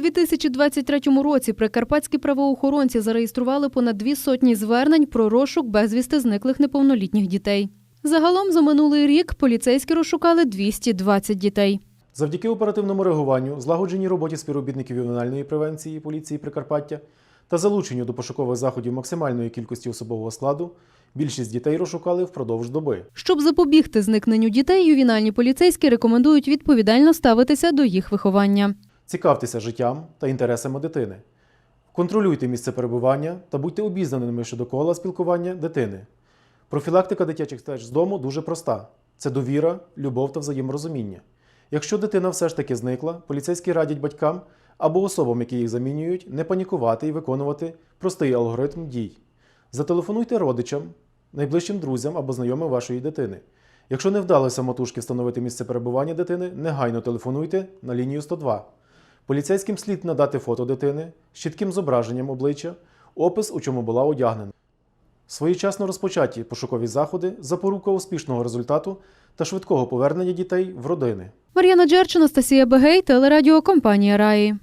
2023 році прикарпатські правоохоронці зареєстрували понад дві сотні звернень про розшук безвісти зниклих неповнолітніх дітей. Загалом за минулий рік поліцейські розшукали 220 дітей. Завдяки оперативному реагуванню, злагодженій роботі співробітників ювенальної превенції поліції Прикарпаття та залученню до пошукових заходів максимальної кількості особового складу, більшість дітей розшукали впродовж доби. Щоб запобігти зникненню дітей, ювінальні поліцейські рекомендують відповідально ставитися до їх виховання. Цікавтеся життям та інтересами дитини. Контролюйте місце перебування та будьте обізнаними щодо кола спілкування дитини. Профілактика дитячих втеч з дому дуже проста: це довіра, любов та взаєморозуміння. Якщо дитина все ж таки зникла, поліцейські радять батькам або особам, які їх замінюють, не панікувати і виконувати простий алгоритм дій. Зателефонуйте родичам, найближчим друзям або знайомим вашої дитини. Якщо не вдалося самотужки встановити місце перебування дитини, негайно телефонуйте на лінію 102. Поліцейським слід надати фото дитини з чітким зображенням обличчя, опис, у чому була одягнена. Своєчасно розпочаті пошукові заходи, запорука успішного результату та швидкого повернення дітей в родини. Мар'яна Джерчина Анастасія Бегей, телерадіокомпанія Раї.